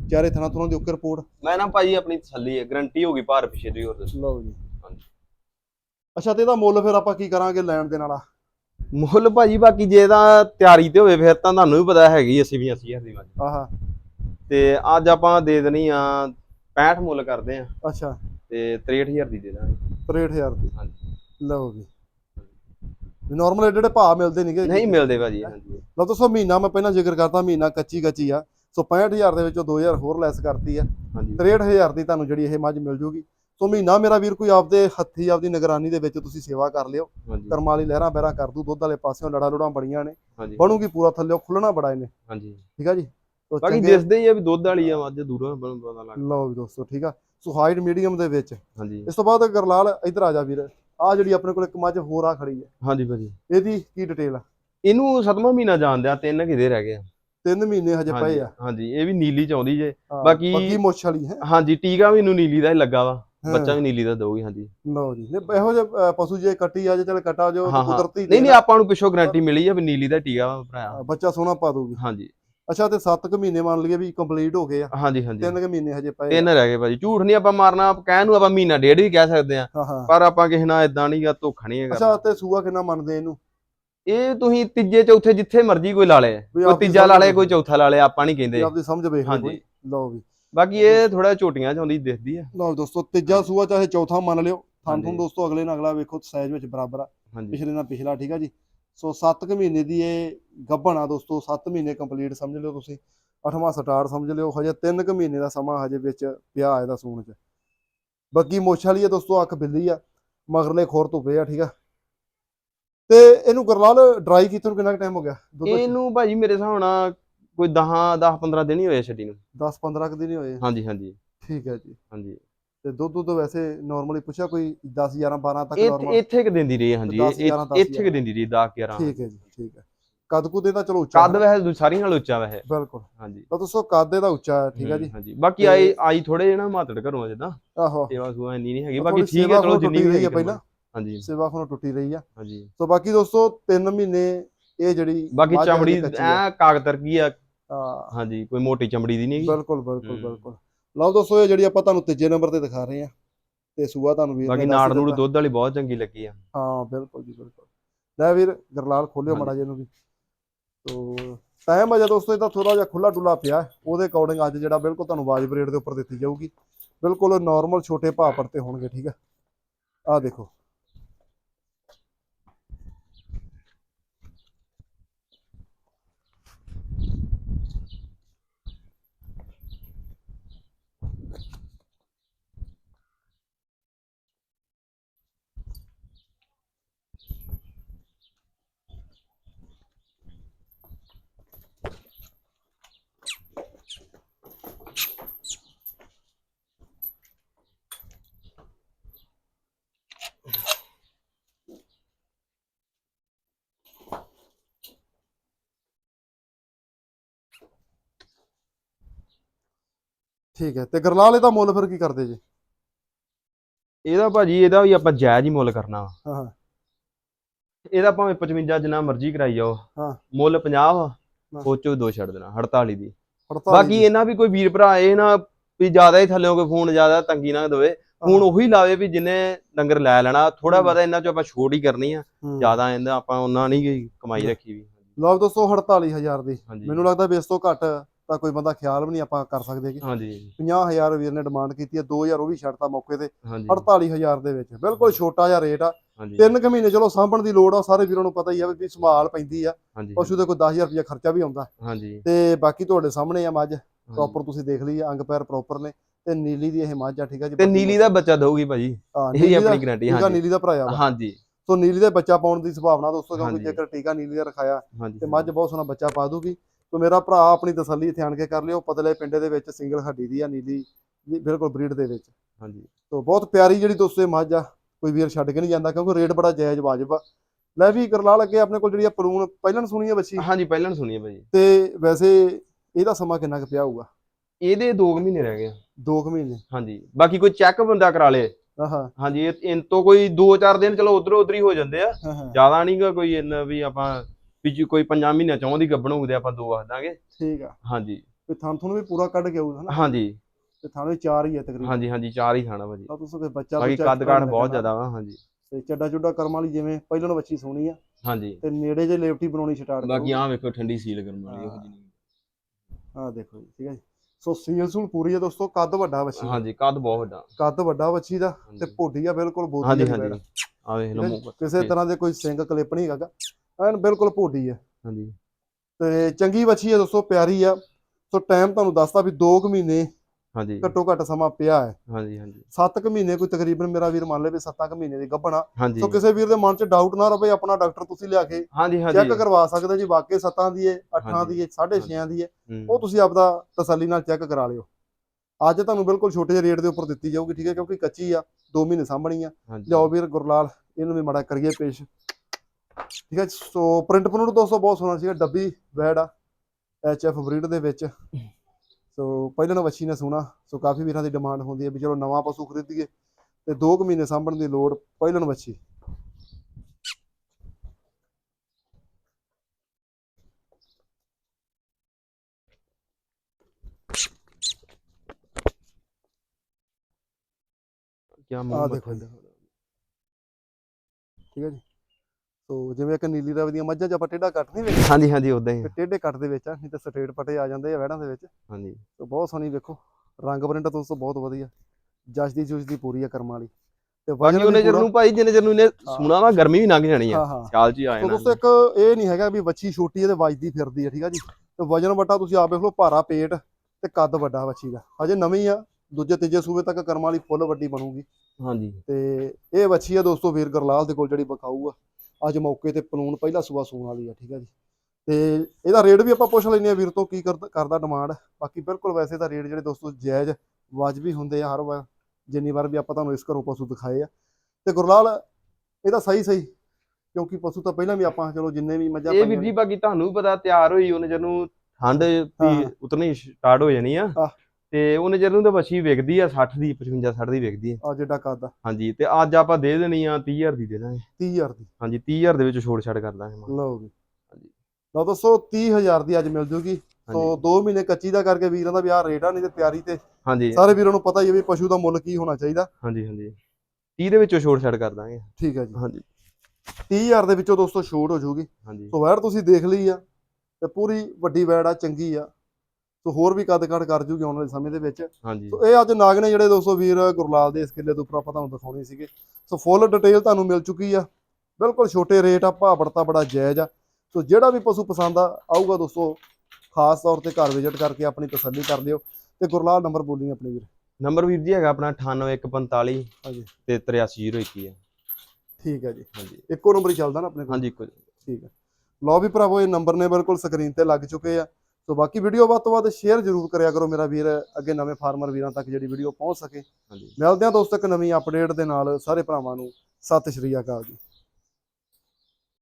ਚਾਰੇ ਥਣਾ ਥਣਾ ਦੀ ਓਕੇ ਰਿਪੋਰਟ ਮੈਂ ਨਾ ਭਾਜੀ ਆਪਣੀ ਤਸੱਲੀ ਹੈ ਗਰੰਟੀ ਹੋ ਗਈ ਭਾਰ ਪਿਛੇ ਦੀ ਹੋਰ ਦੱਸੋ। ਲਓ ਜੀ। ਹਾਂਜੀ। ਅੱਛਾ ਤੇ ਇਹਦਾ ਮੁੱਲ ਫਿਰ ਆਪਾਂ ਕੀ ਕਰਾਂਗੇ ਲੈਣ ਦੇ ਨਾਲ ਮੁੱਲ ਭਾਜੀ ਬਾਕੀ ਜੇ ਤਾਂ ਤਿਆਰੀ ਤੇ ਹੋਵੇ ਫਿਰ ਤਾਂ ਤੁਹਾਨੂੰ ਵੀ ਪਤਾ ਹੈਗੀ 80 80000 ਦੀ ਮੱਝ ਆਹਾ। ਤੇ ਅੱਜ ਆਪਾਂ ਦੇ ਦੇਣੀ ਆ 65 ਮੁੱਲ ਕਰਦੇ ਆ। ਅੱਛਾ। ਤੇ 63000 ਦੀ ਦੇ ਦਾਂਗੇ। 63000 ਦੀ। ਹਾਂਜੀ। ਲਓ ਜੀ। ਨਾਰਮਲ ਜਿਹੜੇ ਭਾਅ ਮਿਲਦੇ ਨਹੀਂਗੇ ਨਹੀਂ ਮਿਲਦੇ ਭਾਜੀ ਹਾਂਜੀ। ਲਓ ਦੋਸਤੋ ਮਹੀਨਾ ਮੈਂ ਪਹਿਲਾਂ ਜ਼ਿਕਰ ਕਰਤਾ ਮਹੀਨਾ ਕੱਚੀ ਕੱਚੀ ਆ। ਸੋ 65000 ਦੇ ਵਿੱਚੋਂ 2000 ਹੋਰ ਲੈਸ ਕਰਤੀ ਆ ਹਾਂਜੀ। 63000 ਦੀ ਤੁਹਾਨੂੰ ਜਿਹੜੀ ਇਹ ਮੱਝ ਮਿਲ ਜੂਗੀ। ਸੋ ਮਹੀਨਾ ਮੇਰਾ ਵੀਰ ਕੋਈ ਆਪਦੇ ਹੱਥੀ ਆਪਦੀ ਨਿਗਰਾਨੀ ਦੇ ਵਿੱਚ ਤੁਸੀਂ ਸੇਵਾ ਕਰ ਲਿਓ। ਕਰਮਾਂ ਵਾਲੀ ਲਹਿਰਾਂ ਬਹਿਰਾਂ ਕਰ ਦੂ ਦੁੱਧ ਵਾਲੇ ਪਾਸਿਓਂ ਲੜਾ ਲੁੜਾਂ ਬੜੀਆਂ ਨੇ। ਬਣੂਗੀ ਪੂਰਾ ਥੱਲੇ ਖੁੱਲਣਾ ਬੜਾ ਇਹਨੇ। ਹਾਂਜੀ। ਠੀਕ ਆ ਜੀ? ਸੋ ਬਾਕੀ ਦਿਸਦੇ ਹੀ ਆ ਵੀ ਦੁੱਧ ਵਾਲੀ ਆ ਮੱਝ ਦੂਰੋਂ ਪਤਾ ਲੱਗ ਲਓ ਵੀ ਦੋਸਤੋ ਠੀਕ ਆ। ਸੋ ਹਾਈਟ ਮੀਡੀਅਮ ਦੇ ਵਿੱਚ। ਹਾਂਜੀ। ਇਸ ਤੋਂ ਬਾਅਦ ਗਰਲਾਲ ਇੱਧਰ ਆ ਜਾ ਵੀਰ। ਆ ਜਿਹੜੀ ਆਪਣੇ ਕੋਲ ਇੱਕ ਮੱਝ ਹੋਰ ਆ ਖੜੀ ਹੈ। ਹਾਂਜੀ ਭਾਜੀ। ਇਹਦੀ ਕੀ ਡਿਟੇਲ ਆ? ਇਹਨੂੰ ਸਤਵਾਂ ਮਹੀਨਾ ਜਾਣਦਿਆ ਤਿੰਨ ਕਿਦੇ ਰਹਿ ਗਏ ਆ। ਤਿੰਨ ਮਹੀਨੇ ਹਜੇ ਪਏ ਆ। ਹਾਂਜੀ ਇਹ ਵੀ ਨੀਲੀ ਚ ਆਉਂਦੀ ਜੇ। ਬਾਕੀ- ਪੱਕੀ ਮੁੱਛ ਵਾਲੀ ਹੈ। ਹਾਂਜੀ ਟੀਕਾ ਵੀ ਇਹਨੂੰ ਨੀਲੀ ਦਾ ਹੀ ਲੱਗਾ ਵਾ। ਬੱਚਾ ਵੀ ਨੀਲੀ ਦਾ ਦਊਗੀ ਹਾਂਜੀ। ਲਓ ਜੀ ਨੇ ਇਹੋ ਜਿਹੇ ਪਸ਼ੂ ਜੇ ਕੱਟੀ ਆ ਜੇ ਚੱਲ ਕਟਾ ਜੋ ਕੁਦਰਤੀ ਨਹੀਂ ਨਹੀਂ ਆਪਾਂ ਨੂੰ ਪਿੱਛੋਂ ਗਾਰੰਟੀ ਮਿਲੀ ਆ ਵੀ ਨੀਲੀ ਦਾ ਟੀਕਾ ਵਾ ਭਰਾਇਆ। ਬੱਚਾ ਸੋਨਾ ਪਾ ਦੂਗੀ ਹਾਂਜੀ। ਅੱਛਾ ਤੇ 7 ਕੁ ਮਹੀਨੇ ਮੰਨ ਲਈਏ ਵੀ ਕੰਪਲੀਟ ਹੋ ਗਏ ਆ। ਹਾਂਜੀ ਹਾਂਜੀ। ਤਿੰਨ ਕੁ ਮਹੀਨੇ ਹਜੇ ਪਏ। ਤਿੰਨ ਰਹਿ ਗਏ ਭਾਜੀ। ਝੂਠ ਨਹੀਂ ਆਪਾਂ ਮਾਰਨਾ ਕਹਿਣ ਨੂੰ ਆਪਾਂ ਮਹੀਨਾ ਡੇਢ ਵੀ ਕਹਿ ਸਕਦੇ ਆ। ਪਰ ਆਪਾਂ ਕਿਸੇ ਨਾਲ ਇਦਾਂ ਨਹੀਂਗਾ ਧੋਖਾ ਨਹੀਂ ਹੈਗਾ ਅੱਛਾ ਤੇ ਸੂਆ ਕਿੰਨਾ ਮੰਨਦੇ ਇਹਨੂੰ? ਇਹ ਤੁਸੀਂ ਤੀਜੇ ਚੌਥੇ ਜਿੱਥੇ ਮਰਜ਼ੀ ਕੋਈ ਲਾ ਲੇ। ਕੋਈ ਤੀਜਾ ਲਾ ਲੇ ਕੋਈ ਚੌਥਾ ਲਾ ਲੇ ਆਪਾਂ ਨਹੀਂ ਕਹਿੰਦੇ। ਆਪਦੀ ਸਮਝ ਵੇਖ ਲਓ ਲਓ ਵੀ। ਬਾਕੀ ਇਹ ਥੋੜਾ ਝੋਟੀਆਂ ਚ ਆਉਂਦੀ ਦਿਖਦੀ ਆ। ਲਓ ਦੋਸਤੋ ਤੀਜਾ ਸੂਆ ਚਾਹੇ ਚੌਥਾ ਮੰਨ ਲਿਓ। ਥਾਂ। ਤੁਹਾਨੂੰ ਦੋਸਤੋ ਅਗਲੇ ਨਾਲ ਅਗਲਾ ਵੇਖੋ ਸਾਈਜ਼ ਵਿੱਚ ਬਰਾਬਰ ਆ। ਪਿਛਲੇ ਨਾਲ ਪਿਛਲਾ ਠੀਕ ਆ ਜੀ। ਸੋ 7 ਕੁ ਮਹੀਨੇ ਦੀ ਇਹ ਗੱਭਣ ਆ ਦੋਸਤੋ 7 ਮਹੀਨੇ ਕੰਪਲੀਟ ਸਮਝ ਲਿਓ ਤੁਸੀਂ। 8ਵਾਂ ਸਟਾਰਟ ਸਮਝ ਲਿਓ। ਹਜੇ 3 ਕੁ ਮਹੀਨੇ ਦਾ ਸਮਾਂ ਹਜੇ ਵਿੱਚ ਪਿਆ ਇਹਦਾ ਸੂਣ 'ਚ। ਬਾਕੀ ਮੁੱਛ ਵਾਲੀ ਆ ਦੋਸਤੋ ਅੱਖ ਬਿੱਲੀ ਆ। ਮਗਰਲੇ ਖੋਰ ਧੁੱਪੇ ਆ ਠੀਕ ਆ। ਤੇ ਇਹਨੂੰ ਗਰਲਾਲ ਡਰਾਈ ਕੀਤੇ ਨੂੰ ਕਿੰਨਾ ਕੁ ਟਾਈਮ ਹੋ ਗਿਆ? ਇਹਨੂੰ ਭਾਜੀ ਮੇਰੇ ਹਿਸਾਬ ਨਾਲ ਕੋਈ 10 10 15 ਦਿਨ ਹੀ ਹੋਏ ਛੱਡੀ ਨੂੰ। 10 15 ਕੁ ਦਿਨ ਹੀ ਹੋਏ ਹਾਂਜੀ ਹਾਂਜੀ। ਠੀਕ ਹੈ ਜੀ। ਹਾਂਜੀ। ਤੇ ਦੁੱਧ ਦੁੱਧ ਵੈਸੇ ਨਾਰਮਲੀ ਪੁੱਛਿਆ ਕੋਈ 10 11 12 ਤੱਕ ਨਾਰਮਲ ਇੱਥੇ ਕਿ ਦਿੰਦੀ ਰਹੀ ਹਾਂਜੀ। ਦਸ, ਦਸ, ਇੱਥੇ ਕਿ ਦਿੰਦੀ ਰਹੀ 10 11 ਠੀਕ ਹੈ ਜੀ ਠੀਕ ਹੈ। ਕੱਦ ਕੁੱਦ ਇਹਦਾ ਚਲੋ ਉੱਚਾ ਕੱਦ ਵੈਸੇ ਸਾਰੀ ਨਾਲ ਉੱਚਾ ਵੈਸੇ। ਬਿਲਕੁਲ। ਹਾਂਜੀ। ਤਾਂ ਦੋਸਤੋ ਕੱਦ ਇਹਦਾ ਉੱਚਾ ਹੈ ਠੀਕ ਹੈ ਜੀ। ਹਾਂਜੀ ਬਾਕੀ ਆਈ ਆਈ ਥੋੜੇ ਜਿਹੇ ਨਾ ਮਾਤੜ ਘਰੋਂ ਜਿੱਦਾਂ ਆਹੋ। ਸੇਵਾ ਸੁਆ ਇੰਨੀ ਨਹੀਂ ਹੈਗੀ ਬਾਕੀ ਠੀਕ ਹੈ ਚਲੋ ਜਿੰਨੀ ਵੀ ਹੈ ਪਹਿਲਾਂ। ਹਾਂਜੀ। ਸੇਵਾ ਹੁਣ ਟੁੱਟੀ ਰਹੀ ਆ। ਹਾਂਜੀ। ਸੋ ਬਾਕੀ ਦੋਸਤੋ 3 ਮਹੀਨੇ ਇਹ ਜਿਹੜੀ ਬਾਕੀ ਆ ਚਮੜੀ ਆ। ਐ ਕਾਗਤਰ ਕੀ ਆ। ਹਾਂਜੀ ਕੋਈ ਮੋਟੀ ਚਮੜੀ ਦੀ ਨਹੀਂ ਹੈਗੀ। ਬਿਲਕੁਲ ਬਿਲਕੁਲ। ਬਿਲਕੁਲ। ਲਓ ਦੋਸਤੋ ਇਹ ਜਿਹੜੀ ਆਪਾਂ ਤੁਹਾਨੂੰ ਤੀਜੇ ਨੰਬਰ ਤੇ ਦਿਖਾ ਰਹੇ ਆ ਤੇ ਸੂਆ ਤੁਹਾਨੂੰ ਵੀਰ ਬਾਕੀ ਨਾੜ ਨੂੜ। ਦੁੱਧ ਵਾਲੀ ਬਹੁਤ ਚੰਗੀ ਲੱਗੀ ਆ। ਹਾਂ ਬਿਲਕੁਲ ਜੀ ਬਿਲਕੁਲ। ਲੈ ਵੀਰ ਗਰਲਾਲ ਖੋਲਿਓ। ਮੜਾ ਜੇ ਨੂੰ ਵੀ। ਤੋ ਟਾਈਮ ਅਜੇ ਦੋਸਤੋ ਇਹਦਾ ਥੋੜਾ ਜਿਹਾ ਖੁੱਲਾ ਡੁੱਲਾ ਪਿਆ। ਉਹਦੇ ਅਕੋਰਡਿੰਗ ਅੱਜ ਜਿਹੜਾ ਬਿਲਕੁਲ ਤੁਹਾਨੂੰ ਵਾਜਬ ਰੇਟ ਦੇ ਉੱਪਰ ਦਿੱਤੀ ਜਾਊਗੀ। ਬਿਲਕੁਲ ਨਾਰਮਲ ਛੋਟੇ ਭਾਅ ਪਰਤੇ ਹੋਣਗੇ ਠੀਕ ਹੈ ਆਹ ਦੇਖੋ। ਠੀਕ ਹੈ ਤੇ ਗਰਲਾਲ ਇਹਦਾ ਮੁੱਲ ਫਿਰ ਕੀ ਕਰਦੇ ਜੀ ਇਹਦਾ ਭਾਜੀ ਇਹਦਾ ਵੀ ਆਪਾਂ ਜਾਇਜ਼ ਹੀ ਮੁੱਲ ਕਰਨਾ ਵਾ। ਹਾਂ ਹਾਂ ਇਹਦਾ ਭਾਵੇਂ 55 ਜਿੰਨਾ ਮਰਜ਼ੀ ਕਰਾਈ ਜਾਓ ਹਾਂ। ਮੁੱਲ 50 ਵਾ ਹਾਂ। ਉਹ ਚੋਂ ਦੋ ਛੱਡ ਦੇਣਾ 48 ਦੀ 48 ਬਾਕੀ ਇਹਨਾਂ ਵੀ ਕੋਈ ਵੀਰ ਭਰਾ ਇਹ ਨਾ ਵੀ ਜ਼ਿਆਦਾ ਹੀ ਥੱਲੇ ਕੋਈ ਫੋਨ ਜ਼ਿਆਦਾ ਤੰਗੀ ਨਾ ਦੇਵੇ ਫੋਨ ਉਹੀ ਲਾਵੇ ਵੀ ਜਿੰਨੇ ਡੰਗਰ ਲੈ ਲੈਣਾ ਥੋੜਾ ਹੂੰ। ਬਹੁਤਾ ਇਹਨਾਂ ਚੋਂ ਆਪਾਂ ਛੋਟ ਹੀ ਕਰਨੀ ਆ ਹੂੰ। ਜ਼ਿਆਦਾ ਇਹਦਾ ਆਪਾਂ ਉਹਨਾਂ ਨਹੀਂ ਕਮਾਈ। ਰੱਖੀ ਵੀ ਲਓ ਦੋਸਤੋ 48000 ਦੀ ਹਾਂਜੀ ਮੈਨੂੰ ਲੱਗਦਾ ਵੀ ਇਸ ਤੋਂ ਘੱਟ ਤਾਂ ਕੋਈ ਬੰਦਾ ਖਿਆਲ ਵੀ ਨਹੀਂ ਆਪਾਂ ਕਰ ਸਕਦੇ ਕਿ ਹਾਂਜੀ। 50000 ਵੀਰ ਨੇ ਡਿਮਾਂਡ ਕੀਤੀ ਹੈ 2000 ਉਹ ਵੀ ਛੱਡਤਾ ਮੌਕੇ ਤੇ। ਹਾਂਜੀ। 48000 ਦੇ ਵਿੱਚ ਬਿਲਕੁਲ ਛੋਟਾ ਜਿਹਾ ਰੇਟ ਆ। ਤਿੰਨ ਕੁ ਮਹੀਨੇ ਚਲੋ ਸਾਂਭਣ ਦੀ ਲੋੜ ਆ ਸਾਰੇ ਵੀਰਾਂ ਨੂੰ ਪਤਾ ਹੀ ਆ ਵੀ ਸੰਭਾਲ ਪੈਂਦੀ ਆ। ਪਸ਼ੂ ਦੇ ਕੋਈ 10000 ਰੁਪਏ ਖਰਚਾ ਵੀ ਆਉਂਦਾ। ਹਾਂਜੀ। ਤੇ ਬਾਕੀ ਤੁਹਾਡੇ ਸਾਹਮਣੇ ਆ ਮੱਝ ਪ੍ਰੋਪਰ ਤੁਸੀਂ ਦੇਖ ਲਈ ਅੰਗ ਪੈਰ ਪ੍ਰੋਪਰ ਨੇ। ਤੇ ਨੀਲੀ ਦੀ ਇਹ ਮੱਝ ਆ ਠੀਕ ਆ ਜੀ। ਤੇ ਨੀਲੀ ਦਾ ਬੱਚਾ ਦਊਗੀ ਭਾਜੀ। ਇਹ ਆਪਣੀ ਗਾਰੰਟੀ ਹਾਂਜੀ। ਨੀਲੀ ਦਾ ਭਰਾਇਆ ਹਾਂਜੀ। ਸੋ ਨੀਲੀ ਦੇ ਬੱਚਾ ਪਾਉਣ ਦੀ ਸੰਭਾਵਨਾ ਦੋਸਤੋ ਕਿਉਂਕਿ। ਜੇਕਰ ਟੀਕਾ ਨੀਲੀ ਦਾ ਰਖਾਇਆ ਤੇ ਮੱਝ ਬਹੁਤ ਸੋਹਣਾ ਬੱਚਾ ਪਾ ਦੂਗੀ ਸੋ ਮੇਰਾ ਭਰਾ ਆਪਣੀ ਤਸੱਲੀ ਇੱਥੇ ਆਣ ਕੇ ਕਰ ਲਿਓ ਪਤਲੇ ਪਿੰਡੇ ਦੇ ਵਿੱਚ ਸਿੰਗਲ ਹੱਡੀ ਦੀ ਆ ਨੀਲੀ ਬਿਲਕੁਲ ਬਰੀਡ ਦੇ ਵਿੱਚ। ਹਾਂਜੀ। ਸੋ ਬਹੁਤ ਪਿਆਰੀ ਜਿਹੜੀ ਦੋਸਤੋ ਇਹ ਮੱਝ ਆ ਕੋਈ ਵੀਰ ਛੱਡ ਕੇ ਨਹੀਂ ਜਾਂਦਾ ਕਿਉਂਕਿ ਰੇਟ ਬੜਾ ਜਾਇਜ਼ ਵਾਜਬ ਆ। ਲੈ ਵੀ ਕਰਲਾ ਲੱਗੇ ਆਪਣੇ ਕੋਲ ਜਿਹੜੀ ਆ ਪਲੂਣ ਪਹਿਲਾਂ ਸੁਣੀ ਆ ਬੱਚੀ? ਹਾਂਜੀ ਪਹਿਲਾਂ ਨੂੰ ਸੁਣੀਏ ਭਾਜੀ। ਤੇ ਵੈਸੇ ਇਹਦਾ ਸਮਾਂ ਕਿੰਨਾ ਕੁ ਪਿਆ ਹੋਊਗਾ? ਇਹਦੇ 2 ਮਹੀਨੇ ਰਹਿ ਗਏ ਆ। 2 ਮਹੀਨੇ। ਹਾਂਜੀ ਬਾਕੀ ਕੋਈ ਚੈੱਕ ਬੰਦਾ ਕਰਾ ਲੇ। ਆਹਾ ਹਾਂਜੀ ਇਹ ਇਨ ਤੋਂ ਕੋਈ 2-4 ਦਿਨ ਚਲੋ ਉਧਰ ਉਧਰ ਹੀ ਹੋ ਜਾਂਦੇ ਆ। ਹਾਂ ਹਾਂ। ਜ਼ਿਆਦਾ ਨਹੀਂਗਾ ਕੋਈ ਇੰਨਾ ਵੀ ਆਪਾਂ ਵੀ ਜੇ ਕੋਈ 5 ਮਹੀਨਿਆਂ ਚੋਂ ਦੀ ਗੱਭਣ ਹੋਊਦੇ ਆਪਾਂ ਦੋ ਆਖ ਦਾਂਗੇ। ਠੀਕ ਆ। ਹਾਂਜੀ। ਤੇ ਥਣ ਥਣ ਵੀ ਪੂਰਾ ਕੱਢ ਕੇ ਆਊਗਾ ਹਨਾ ਹਾਂਜੀ। ਤੇ ਥਣ ਵੀ ਚਾਰ ਹੀ ਆ ਤਕਰੀਬਨ। ਹਾਂਜੀ ਹਾਂਜੀ ਚਾਰ ਹੀ ਖਾਣਾ ਭਾਜੀ ਤਾਂ ਤੁਸੀਂ ਕੋਈ ਬੱਚਾ ਬਾਕੀ ਕੱਦ ਕਾਠ ਬਹੁਤ ਜ਼ਿਆਦਾ ਵਾ ਹਾਂਜੀ। ਤੇ ਚੱਡਾ ਚੁੱਡਾ ਕਰਮ ਵਾਲੀ ਜਿਵੇਂ ਪਹਿਲਾਂ ਨੂੰ ਬੱਚੀ ਸੋਹਣੀ ਆ ਹਾਂਜੀ। ਤੇ ਨੇੜੇ ਜੇ ਲੇਵਟੀ ਬਣਾਉਣੀ ਸਟਾਰਟ ਬਾਕੀ ਆਹ ਵੇਖੋ ਠੰਡੀ ਸੀਲ ਕਰਨ ਵਾਲੀ ਇਹੋ ਜਿਹੀ। ਆ ਦੇਖੋ ਜੀ ਠੀਕ ਹੈ ਜੀ। ਸੋ ਸੀਲ ਸੂਲ ਪੂਰੀ ਹੈ ਦੋਸਤੋ ਕੱਦ ਵੱਡਾ ਬੱਚੀ ਦਾ। ਹਾਂਜੀ ਕੱਦ ਬਹੁਤ ਵੱਡਾ। ਕੱਦ ਵੱਡਾ ਬੱਚੀ ਦਾ ਤੇ ਭੋਡੀ ਆ ਬਿਲਕੁਲ ਬੋਦੀ ਹਾਂਜੀ ਹਾਂਜੀ। ਆ ਵੇਖ ਲਓ ਕਿਸੇ ਤਰ੍ਹਾਂ ਦੇ ਕੋਈ ਸਿੰਗ ਕਲਿੱਪ ਨਹੀਂ ਹੈਗਾ। ਐਨ ਬਿਲਕੁਲ ਭੋਡੀ ਹੈ ਹਾਂਜੀ। ਤੇ ਚੰਗੀ ਬੱਚੀ ਹੈ ਦੋਸਤੋ ਪਿਆਰੀ ਆ। ਸੋ ਟਾਈਮ ਤੁਹਾਨੂੰ ਦੱਸਦਾ ਵੀ 2 ਕੁ ਮਹੀਨੇ ਹਾਂਜੀ। ਘੱਟੋ ਘੱਟ ਸਮਾਂ ਪਿਆ ਹੈ। ਹਾਂਜੀ ਹਾਂਜੀ। 7 ਕੁ ਮਹੀਨੇ ਕੋਈ ਤਕਰੀਬਨ ਮੇਰਾ ਵੀਰ ਮੰਨ ਲੇ ਵੀ 7 ਕੁ ਮਹੀਨੇ ਦੀ ਗੱਭਣਾ ਸੋ ਕਿਸੇ ਵੀਰ ਦੇ ਮਨ 'ਚ ਡਾਊਟ ਨਾ ਰਵੇ ਆਪਣਾ ਡਾਕਟਰ ਤੁਸੀਂ ਲਿਆ ਕੇ ਹਾਂਜੀ ਚੈੱਕ ਕਰਵਾ ਸਕਦੇ ਜੀ। ਵਾਕਈ 7 ਦੀ ਹੈ 8 ਹਾਂਜੀ। ਦੀ ਹੈ 6.5 ਦੀ ਹੈ। ਉਹ ਤੁਸੀਂ ਆਪਦਾ ਤਸੱਲੀ ਨਾਲ ਚੈੱਕ ਕਰਾ ਲਿਓ। ਅੱਜ ਤੁਹਾਨੂੰ ਬਿਲਕੁਲ ਛੋਟੇ ਜਿਹੇ ਰੇਟ ਦੇ ਉੱਪਰ ਦਿੱਤੀ ਜਾਊਗੀ ਠੀਕ ਹੈ? ਕਿਉਂਕਿ ਕੱਚੀ ਆ 2 ਮਹੀਨੇ ਸਾਂਭਣੀ ਆ। ਲਿਆਓ ਵੀਰ ਗੁਰਲਾਲ ਇਹਨੂੰ ਵੀ ਮਾੜਾ ਕਰੀਏ ਪੇਸ਼। ਠੀਕ ਹੈ ਸੋ ਪ੍ਰਿੰਟ ਪ੍ਰਿੰਟ ਦੋਸਤੋ ਬਹੁਤ ਸੋਹਣਾ ਸੀਗਾ ਡੱਬੀ ਵੈਡ ਆ ਐਚ ਐਫ ਬਰੀਡ ਦੇ ਵਿੱਚ। ਸੋ ਪਹਿਲਾਂ ਨੂੰ ਵੱਛੀ ਨੇ ਸੋਹਣਾ ਸੋ ਕਾਫੀ ਵੀਰਾਂ ਦੀ ਡਿਮਾਂਡ ਹੁੰਦੀ ਹੈ ਵੀ ਚਲੋ ਨਵਾਂ ਪਸ਼ੂ ਖਰੀਦੀਏ ਤੇ 2 ਕੁ ਮਹੀਨੇ ਸਾਂਭਣ ਦੀ ਲੋੜ ਪਹਿਲਾਂ ਨੂੰ ਵੱਛੀ। ਮੂੰਹ ਦੇਖੋ। ਠੀਕ ਹੈ ਜੀ। ਸੋ ਜਿਵੇਂ ਇੱਕ ਨੀਲੀ ਰਾਵੀ ਦੀਆਂ ਮੱਝਾਂ 'ਚ ਆਪਾਂ ਟੇਢਾ ਕੱਟ ਨਹੀਂ ਵੇਖਿਆ? ਹਾਂਜੀ ਹਾਂਜੀ ਉਦਾਂ ਹੀ ਤੇ ਟੇਢੇ ਕੱਟ ਦੇ ਵਿੱਚ ਆ ਨਹੀਂ ਤਾਂ ਸਟ੍ਰੇਟ ਪਟੇ ਆ ਜਾਂਦੇ ਆ ਵਹਿੜਾਂ ਦੇ ਵਿੱਚ। ਹਾਂਜੀ। ਤੇ ਬਹੁਤ ਸੋਹਣੀ ਵੇਖੋ ਰੰਗ ਪ੍ਰਿੰਟ ਦੋਸਤੋ ਬਹੁਤ ਵਧੀਆ। ਜੱਜ ਦੀ ਪੂਰੀ ਆ ਕਰਮਾਂ ਵਾਲੀ। ਤੇ ਬਾਕੀ ਵਜਨ ਉਹਨੇ ਵੀ ਚਿਰ ਪੂਰਾ ਨੂੰ ਭਾਈ ਜਿੰਨੇ ਚਿਰ ਨੂੰ ਇਹਨੇ ਸੁਣਾ ਵਾ ਗਰਮੀ ਵੀ ਲੰਘ ਜਾਣੀ ਆ। ਹਾਂ ਹਾਂ। ਸਿਆਲ ਚ ਹੀ ਆ ਜਾਣਾ। ਇੱਕ ਇਹ ਨਹੀਂ ਹੈਗਾ ਵੀ ਵੱਛੀ ਛੋਟੀ ਹੈ ਤੇ ਵੱਜਦੀ ਫਿਰਦੀ ਹੈ ਠੀਕ ਆ ਜੀ? ਤੇ ਵਜਨ ਵੱਡਾ ਤੁਸੀਂ ਆਪ ਵੇਖ ਲਓ ਭਾਰਾ ਪੇਟ ਤੇ ਕੱਦ ਵੱਡਾ ਵੱਛੀ ਦਾ। ਹਜੇ ਨਵੀਂ ਆ ਦੂਜੇ ਤੀਜੇ ਸੂਬੇ ਤੱਕ ਕਰਮ ਵਾਲੀ ਫੁੱਲ ਵੱਡੀ ਬਣੂਗੀ। ਹਾਂਜੀ। ਤੇ ਇਹ ਵੱਛੀ ਆ ਦੋਸਤੋ ਵੀਰ ਗਰਲਾਲ ਦੇ ਕੋਲ ਜਿਹੜੀ ਬਕਾਊ ਆ। ਅੱਜ ਮੌਕੇ ਤੇ ਪਲੂਣ ਪਹਿਲਾ ਸੂਆ ਸੂਣ ਵਾਲੀ ਆ ਠੀਕ ਆ ਜੀ ਤੇ ਇਹਦਾ ਰੇਟ ਵੀ ਆਪਾਂ ਪੁੱਛ ਲੈਨੇ ਆ ਵੀਰ ਤੋਂ ਕੀ ਕਰਦਾ ਡਿਮਾਂਡ ਬਾਕੀ ਬਿਲਕੁਲ ਵੈਸੇ ਤਾਂ ਰੇਟ ਜਿਹੜੇ ਦੋਸਤੋ ਜਾਇਜ਼ ਵਾਜਬੀ ਹੁੰਦੇ ਆ ਹਰ ਵਾਰ ਜਿੰਨੀ ਵਾਰ ਵੀ ਆਪਾਂ ਤੁਹਾਨੂੰ ਇਸ ਘਰੋਂ ਪਸ਼ੂ ਦਿਖਾਏ ਆ ਤੇ ਗੁਰਲਾਲ ਇਹਦਾ ਸਹੀ ਸਹੀ ਕਿਉਂਕਿ ਪਸ਼ੂ ਤਾਂ ਪਹਿਲਾਂ ਵੀ ਆਪਾਂ ਚਲੋ ਜਿੰਨੇ ਵੀ ਮੱਝਾਂ ਇਹ ਵੀਰ ਜੀ ਬਾਕੀ ਤੁਹਾਨੂੰ ਵੀ ਪਤਾ ਤਿਆਰ ਹੋਈ ਉਹਨੇ ਨੂੰ ਠੰਡ ਹਾਂ। ਵੀ ਉਤਰਨੀ ਸਟਾਰਟ ਹੋ ਜਾਣੀ ਆ। ਤੇ ਉਹਨੇ ਨੂੰ ਤਾਂ ਵੱਛੀ ਵਿਕਦੀ ਆ 60 ਦੀ 55 60 ਦੀ ਵਿਕਦੀ ਆ। ਆ ਜਿਹੜਾ ਆ। ਹਾਂਜੀ ਤੇ ਅੱਜ ਆਪਾਂ ਦੇ ਦੇਣੀ ਆ 30000 ਦੀ ਦੇ ਦਾਂਗੇ। 30000 ਦੀ। ਹਾਂਜੀ 30000 ਦੇ ਵਿੱਚ ਛੋੜ ਛਾੜ ਕਰ ਦਾਂਗੇ। ਲਓ ਜੀ। ਹਾਂਜੀ। ਲਓ ਦੋਸਤੋ 30000 ਦੀ ਅੱਜ ਮਿਲ ਜੂਗੀ। ਸੋ ਹਾਂਜੀ। 2 ਮਹੀਨੇ ਕੱਚੀ ਦਾ ਕਰਕੇ ਵੀਰਾਂ ਦਾ ਵੀ ਰੇਟ ਆ ਨਹੀਂ ਤੇ ਤਿਆਰੀ ਤੇ ਹਾਂਜੀ। ਸਾਰੇ ਵੀਰਾਂ ਨੂੰ ਪਤਾ ਹੀ ਹੈ ਵੀ ਪਸ਼ੂ ਦਾ ਮੁੱਲ ਕੀ ਹੋਣਾ ਚਾਹੀਦਾ। ਹਾਂਜੀ ਹਾਂਜੀ। 30 ਦੇ ਵਿੱਚੋਂ ਛੋੜ ਛਾੜ ਕਰ ਦਾਂਗੇ। ਠੀਕ ਹੈ ਜੀ। ਹਾਂਜੀ। 30000 ਦੇ ਵਿੱਚੋਂ ਦੋਸਤੋ ਛੋਟ ਹੋ ਜੂਗੀ। ਹਾਂਜੀ। ਸੋ ਵੈੜ ਤੁਸੀਂ ਦੇਖ ਲਈ ਆ ਤੇ ਪੂਰੀ ਵੱਡੀ ਵੈੜ ਆ ਚੰਗੀ ਆ। ਸੋ ਹੋਰ ਵੀ ਕੱਦ ਕੱਦ ਕਰ ਜੂਗੀ ਆਉਣ ਵਾਲੇ ਸਮੇਂ ਦੇ ਵਿੱਚ। ਹਾਂਜੀ। ਸੋ ਇਹ ਅੱਜ ਨਾਗ ਨੇ ਜਿਹੜੇ ਦੋਸਤੋ ਵੀਰ ਗੁਰਲਾਲ ਦੇ ਇਸ ਕਿੱਲੇ ਦੇ ਉੱਪਰ ਆਪਾਂ ਤੁਹਾਨੂੰ ਦਿਖਾਉਣੇ ਸੀਗੇ। ਸੋ ਫੁੱਲ ਡਿਟੇਲ ਤੁਹਾਨੂੰ ਮਿਲ ਚੁੱਕੀ ਆ। ਬਿਲਕੁਲ ਛੋਟੇ ਰੇਟ ਆ ਭਾਅ ਬੜਤਾ ਬੜਾ ਜਾਇਜ਼ ਆ। ਸੋ ਜਿਹੜਾ ਵੀ ਪਸ਼ੂ ਪਸੰਦ ਆ ਆਊਗਾ ਦੋਸਤੋ ਖਾਸ ਤੌਰ ਤੇ ਘਰ ਵਿਜ਼ਿਟ ਕਰਕੇ ਆਪਣੀ ਤਸੱਲੀ ਕਰ ਲਿਓ। ਤੇ ਗੁਰਲਾਲ ਨੰਬਰ ਬੋਲੀ ਆਪਣੇ ਵੀਰ। ਨੰਬਰ ਵੀਰ ਜੀ ਹੈਗਾ ਆਪਣਾ 98145 ਹਾਂਜੀ। ਤੇ 83021 ਹੈ ਠੀਕ ਹੈ ਜੀ। ਹਾਂਜੀ। ਇੱਕੋ ਨੰਬਰ ਹੀ ਚੱਲਦਾ ਨਾ ਆਪਣੇ ਕੋਲ। ਹਾਂਜੀ ਕੁਝ ਠੀਕ ਹੈ ਲਓ ਵੀ ਭਰਾਵੋ ਇਹ ਨੰਬਰ ਨੇ ਬਿਲਕੁਲ ਸਕਰੀਨ ਤੇ ਲੱਗ ਚੁੱਕੇ ਆ। ਸੋ ਬਾਕੀ ਵੀਡੀਓ ਵੱਧ ਤੋਂ ਵੱਧ ਸ਼ੇਅਰ ਜ਼ਰੂਰ ਕਰਿਆ ਕਰੋ ਮੇਰਾ ਵੀਰ ਅੱਗੇ ਨਵੇਂ ਫਾਰਮਰ ਵੀਰਾਂ ਤੱਕ ਜਿਹੜੀ ਵੀਡੀਓ ਪਹੁੰਚ ਸਕੇ। ਮਿਲਦੇ ਹਾਂ ਦੋਸਤੋ ਇੱਕ ਨਵੀਂ ਅਪਡੇਟ ਦੇ ਨਾਲ ਸਾਰੇ ਭਰਾਵਾਂ ਨੂੰ ਸਤਿ ਸ਼੍ਰੀ ਅਕਾਲ ਜੀ।